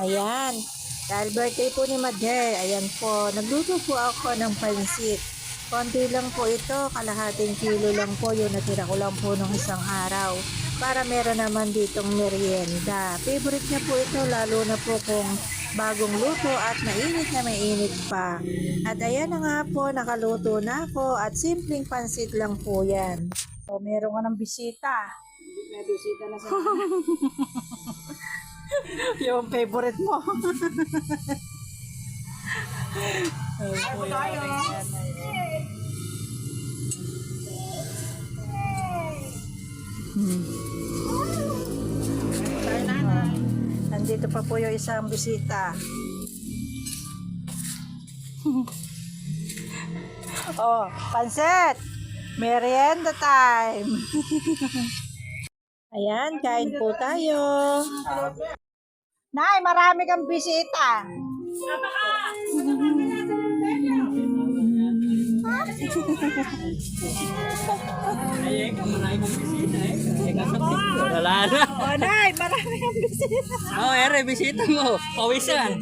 Ayan. Dahil birthday po ni Mother, ayan po, nagluto po ako ng pansit. Konti lang po ito, kalahating kilo lang po, yung natira ko lang po nung isang araw. Para meron naman ditong merienda. Favorite niya po ito, lalo na po kung bagong luto at mainit na mainit pa. At ayan na nga po, nakaluto na ako at simpleng pansit lang po yan. So, meron ka ng bisita. May bisita na sa yung favorite mo. Nandito pa po yung isang bisita. oh, pansit! Merienda time! Ayan, kain po tayo. Nay, marami kang bisita. Eh. Ko. Wala na. Oh, Nay, marami kang bisita. Oh, ere, bisita mo. Pawisan.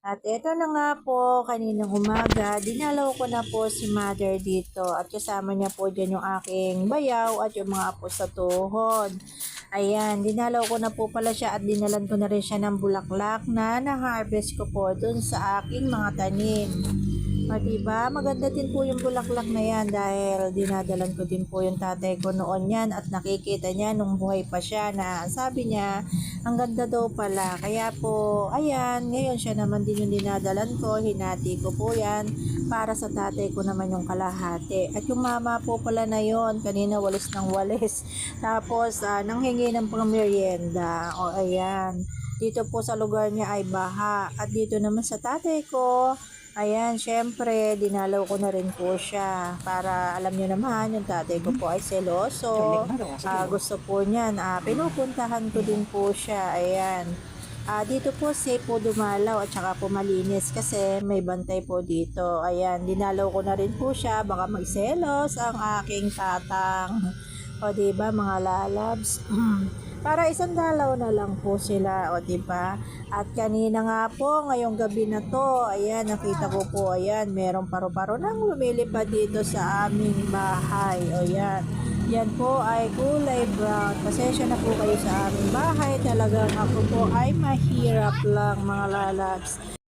At eto na nga po, kaninang umaga, dinalaw ko na po si mother dito at kasama niya po dyan yung aking bayaw at yung mga apo sa tuhod. Ayan, dinalaw ko na po pala siya at dinalan ko na rin siya ng bulaklak na na-harvest ko po dun sa aking mga tanim. O diba, maganda din po yung bulaklak na yan dahil dinadalan ko din po yung tatay ko noon yan at nakikita niya nung buhay pa siya na sabi niya, ang ganda daw pala. Kaya po, ayan, ngayon siya naman din yung dinadalan ko, hinati ko po yan para sa tatay ko naman yung kalahati. At yung mama po pala na yon kanina walis ng walis. Tapos, ah, nanghingi ng pang merienda. O, ayan. Dito po sa lugar niya ay baha. At dito naman sa tatay ko, Ayan, syempre, dinalaw ko na rin po siya para alam niyo naman, yung tatay ko po ay seloso. Ah, gusto po niyan, ah, pinupuntahan ko din po siya. Ayan. Ah, dito po safe po dumalaw at saka po malinis kasi may bantay po dito. Ayan, dinalaw ko na rin po siya. Baka magselos ang aking tatang. O, di ba mga lalabs? Para isang dalaw na lang po sila, o ba? At kanina nga po, ngayong gabi na to, ayan, nakita ko po, ayan, merong paru-paro nang lumilipad dito sa aming bahay. O yan, yan po ay kulay brown. Pasensya na po kayo sa aming bahay. Talagang ako po ay mahirap lang mga lalabs.